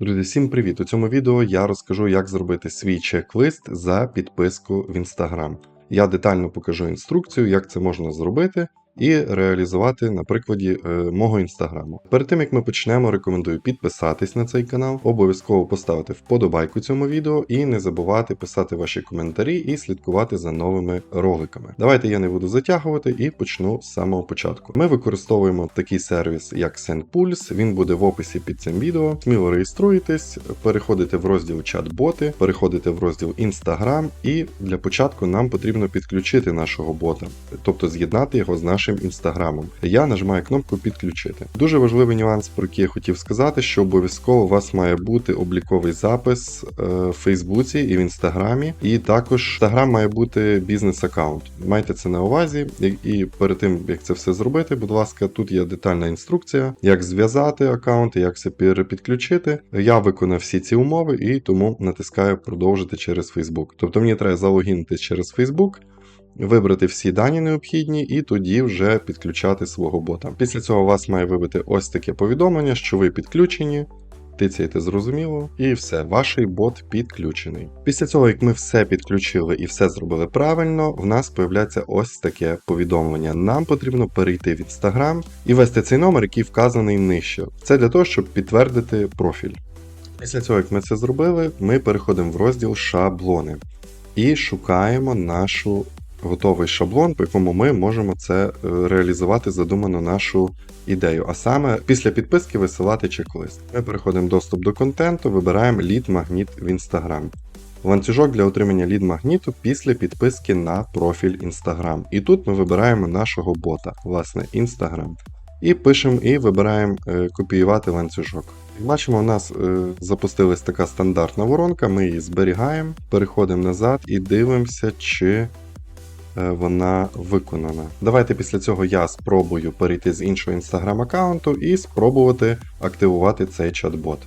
Друзі, всім привіт! У цьому відео я розкажу, як зробити свій чек-лист за підписку в Instagram. Я детально покажу інструкцію, як це можна зробити і реалізувати на прикладі е, мого інстаграму. Перед тим як ми почнемо, рекомендую підписатись на цей канал, обов'язково поставити вподобайку цьому відео і не забувати писати ваші коментарі і слідкувати за новими роликами. Давайте я не буду затягувати і почну з самого початку. Ми використовуємо такий сервіс, як SendPulse, він буде в описі під цим відео. Сміло реєструєтесь, переходите в розділ чат-боти, переходите в розділ Instagram, і для початку нам потрібно підключити нашого бота, тобто з'єднати його з нашим інстаграмом. Я нажимаю кнопку підключити. Дуже важливий нюанс, про який я хотів сказати, що обов'язково у вас має бути обліковий запис е, в Фейсбуці і в Інстаграмі, і також Інстаграм має бути бізнес-аккаунт. Майте це на увазі, і, перед тим як це все зробити, будь ласка, тут є детальна інструкція, як зв'язати аккаунт, як це перепідключити. Я виконав всі ці умови і тому натискаю продовжити через Facebook. Тобто мені треба залогінити через Facebook. Вибрати всі дані необхідні і тоді вже підключати свого бота. Після цього у вас має вибити ось таке повідомлення, що ви підключені. Тицяєте зрозуміло, і все, ваш бот підключений. Після цього, як ми все підключили і все зробили правильно, в нас появляється ось таке повідомлення. Нам потрібно перейти в Instagram і ввести цей номер, який вказаний нижче. Це для того, щоб підтвердити профіль. Після цього, як ми це зробили, ми переходимо в розділ шаблони і шукаємо нашу готовий шаблон, по якому ми можемо це е, реалізувати задуману нашу ідею. А саме після підписки висилати чек-лист. Ми переходимо доступ до контенту, вибираємо лід магніт в Instagram. Ланцюжок для отримання лід магніту після підписки на профіль Instagram. І тут ми вибираємо нашого бота, власне, Instagram. І пишемо і вибираємо е, копіювати ланцюжок. Бачимо, у нас е, запустилась така стандартна воронка, ми її зберігаємо, переходимо назад і дивимося, чи вона виконана. Давайте після цього я спробую перейти з іншого інстаграм аккаунту і спробувати активувати цей чат-бот.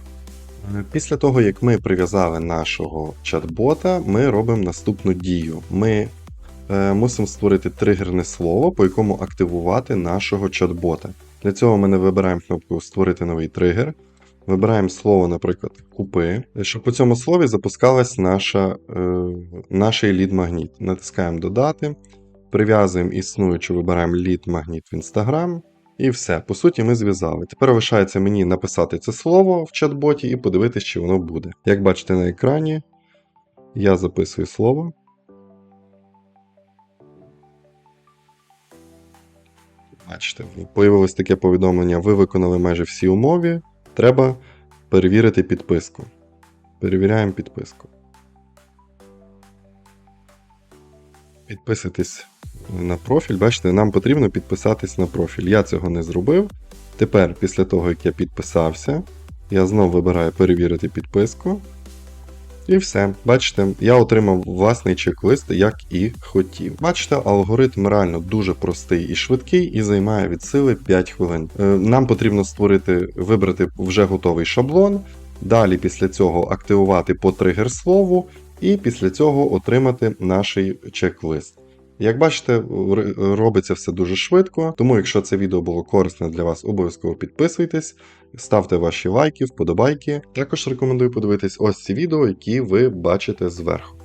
Е, Після того, як ми прив'язали нашого чат-бота, ми робимо наступну дію. Ми е, мусимо створити тригерне слово, по якому активувати нашого чат-бота. Для цього ми не вибираємо кнопку Створити новий тригер. Вибираємо слово, наприклад, купи, щоб по цьому слові запускалась наша, е, наш лід-магніт. Натискаємо Додати, прив'язуємо існуючу, вибираємо лід-магніт в Instagram. І все, по суті, ми зв'язали. Тепер лишається мені написати це слово в чат-боті і подивитися, чи воно буде. Як бачите на екрані, я записую слово. Бачите, появилось таке повідомлення: ви виконали майже всі умови. Треба перевірити підписку. Перевіряємо підписку. Підписатись на профіль. Бачите, нам потрібно підписатись на профіль. Я цього не зробив. Тепер, після того, як я підписався, я знову вибираю перевірити підписку. І все. Бачите, я отримав власний чек-лист, як і хотів. Бачите, алгоритм реально дуже простий і швидкий і займає від сили 5 хвилин. Е, Нам потрібно створити, вибрати вже готовий шаблон. Далі після цього активувати по тригер слову, і після цього отримати наш чек-лист. Як бачите, робиться все дуже швидко, тому якщо це відео було корисне для вас, обов'язково підписуйтесь, ставте ваші лайки, вподобайки. Також рекомендую подивитись ось ці відео, які ви бачите зверху.